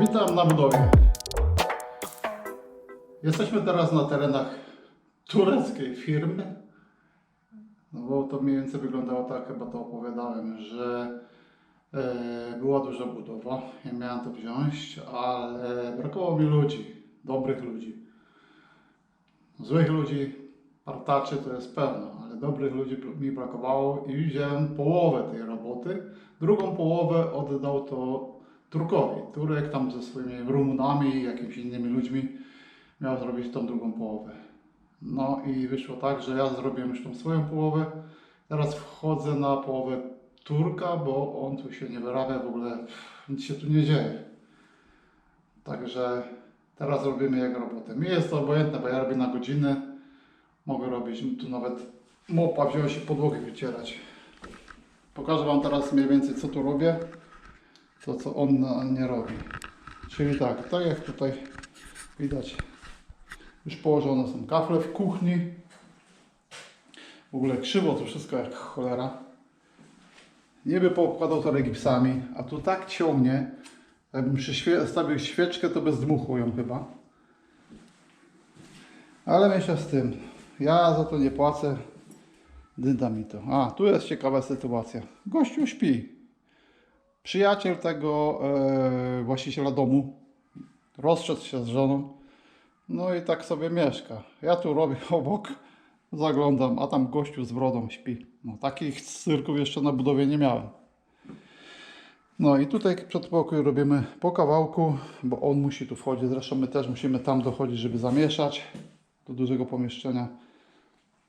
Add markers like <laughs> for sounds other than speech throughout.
Witam na budowie. Jesteśmy teraz na terenach tureckiej firmy. No bo to mniej więcej wyglądało tak, chyba to opowiadałem, że e, była duża budowa. Ja miałem to wziąć, ale brakowało mi ludzi, dobrych ludzi. Złych ludzi, partaczy to jest pewno, ale dobrych ludzi mi brakowało i wziąłem połowę tej roboty. Drugą połowę oddał to Turkowi. Turek tam ze swoimi Rumunami i jakimiś innymi ludźmi miał zrobić tą drugą połowę. No i wyszło tak, że ja zrobiłem już tą swoją połowę. Teraz wchodzę na połowę Turka, bo on tu się nie wyrabia w ogóle, nic się tu nie dzieje. Także teraz robimy jego robotę. Mi jest to obojętne, bo ja robię na godzinę. Mogę robić, tu nawet mopa wziąłem się podłogę wycierać. Pokażę Wam teraz mniej więcej co tu robię, to co on nie robi. Czyli tak, tak jak tutaj widać, już położone są kafle w kuchni. W ogóle krzywo to wszystko jak cholera. Niby poukładał to gipsami, a tu tak ciągnie, jakbym stawił świeczkę, to bez dmuchu ją chyba. Ale myślę z tym, ja za to nie płacę, dyda mi to. A, tu jest ciekawa sytuacja. Gościu śpi. Przyjaciel tego e, właściciela domu rozszedł się z żoną, no i tak sobie mieszka. Ja tu robię <laughs> obok, zaglądam, a tam gościu z brodą śpi. No, takich cyrków jeszcze na budowie nie miałem. No i tutaj przedpokój robimy po kawałku, bo on musi tu wchodzić. Zresztą my też musimy tam dochodzić, żeby zamieszać do dużego pomieszczenia.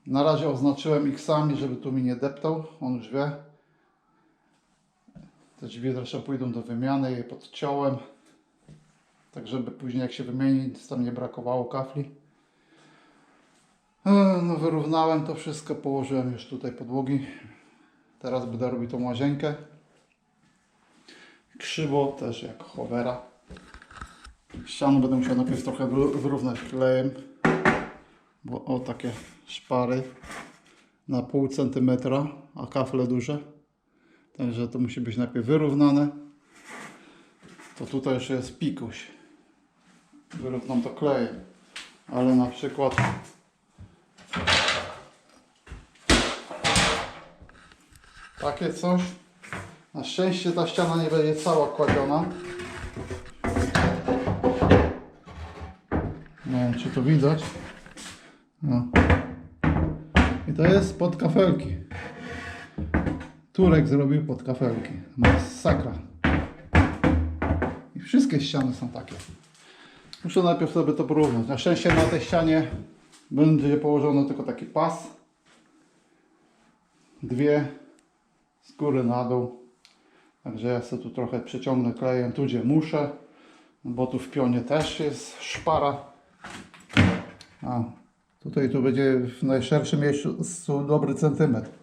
Na razie oznaczyłem X-ami, żeby tu mi nie deptał. On już wie. Te drzwi zresztą pójdą do wymiany, je podciąłem. Tak żeby później jak się wymieni, tam nie brakowało kafli. E, No wyrównałem to wszystko, położyłem już tutaj podłogi. Teraz będę robił tą łazienkę. Krzywo też jak cholera. Ścianę będę musiał najpierw trochę wy- wyrównać klejem. Bo o takie szpary na pół centymetra, a kafle duże. Także to musi być najpierw wyrównane. To tutaj jeszcze jest pikuś. Wyrównam to klejem. Ale na przykład takie coś. Na szczęście ta ściana nie będzie cała kładziona. Nie wiem czy to widać. No. I to jest pod kafelki. Turek zrobił pod kafelki. Masakra. I wszystkie ściany są takie. Muszę najpierw sobie to porównać. Na szczęście na tej ścianie będzie położony tylko taki pas. Dwie z góry na dół. Także ja sobie tu trochę przeciągnę klejem tu gdzie muszę. Bo tu w pionie też jest szpara. A tutaj tu będzie w najszerszym miejscu dobry centymetr.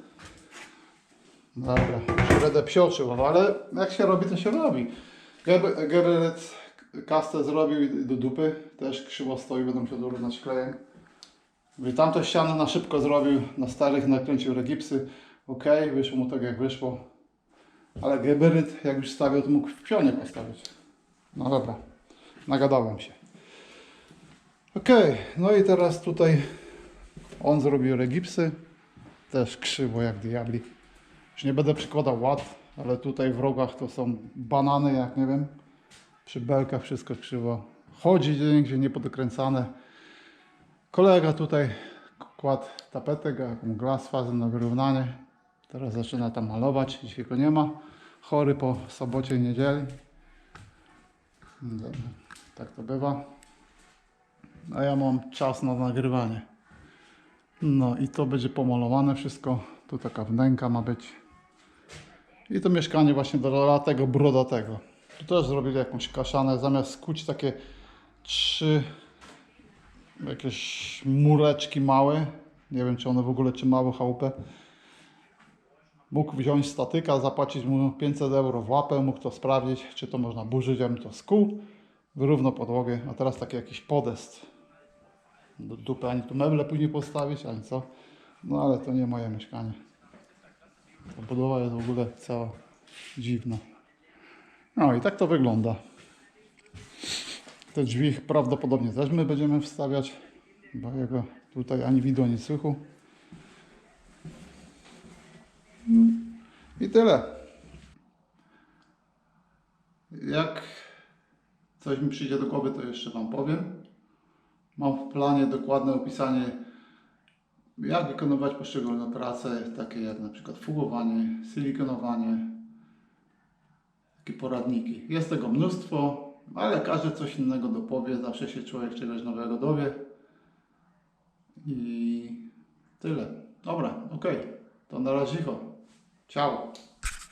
Dobra, już będę psioczył, ale jak się robi, to się robi. Geberit kastę zrobił do dupy, też krzywo stoi, będę musiał dorównać klejem. Mówię, tamte ściany na szybko zrobił, na starych nakręcił regipsy. Ok, wyszło mu tak jak wyszło. Ale Geberit jak już stawiał, to mógł w pionie postawić. No dobra, nagadałem się. Ok, no i teraz tutaj on zrobił regipsy. Też krzywo jak diabli. Już nie będę przykładał ład, ale tutaj w rogach to są banany, jak nie wiem. Przy belkach wszystko krzywo. Chodzi gdzie nie podokręcane. Kolega tutaj kładł tapetę, jaką glas fazę na wyrównanie. Teraz zaczyna tam malować, dzisiaj go nie ma. Chory po sobocie i niedzieli. Dobra, tak to bywa. A ja mam czas na nagrywanie. No i to będzie pomalowane wszystko. Tu taka wnęka ma być. I to mieszkanie właśnie dla tego brodatego. Tu też zrobili jakąś kaszanę. Zamiast kuć takie trzy jakieś mureczki małe. Nie wiem czy one w ogóle czy małe chałupę. Mógł wziąć statyka, zapłacić mu 500 euro w łapę, mógł to sprawdzić, czy to można burzyć, ja bym to skuł, wyrówno podłogę, a teraz taki jakiś podest. Do dupy ani tu meble później postawić, ani co. No ale to nie moje mieszkanie. Budowa jest w ogóle cała dziwna. No i tak to wygląda. te drzwi prawdopodobnie też my będziemy wstawiać, bo jego tutaj ani widu, ani słychu. I tyle. Jak coś mi przyjdzie do głowy, to jeszcze Wam powiem. Mam w planie dokładne opisanie, jak wykonywać poszczególne prace, takie jak na przykład fugowanie, silikonowanie, takie poradniki. Jest tego mnóstwo, ale każdy coś innego dopowie, zawsze się człowiek czegoś nowego dowie. I tyle. Dobra, okej. To na razie. Ciao.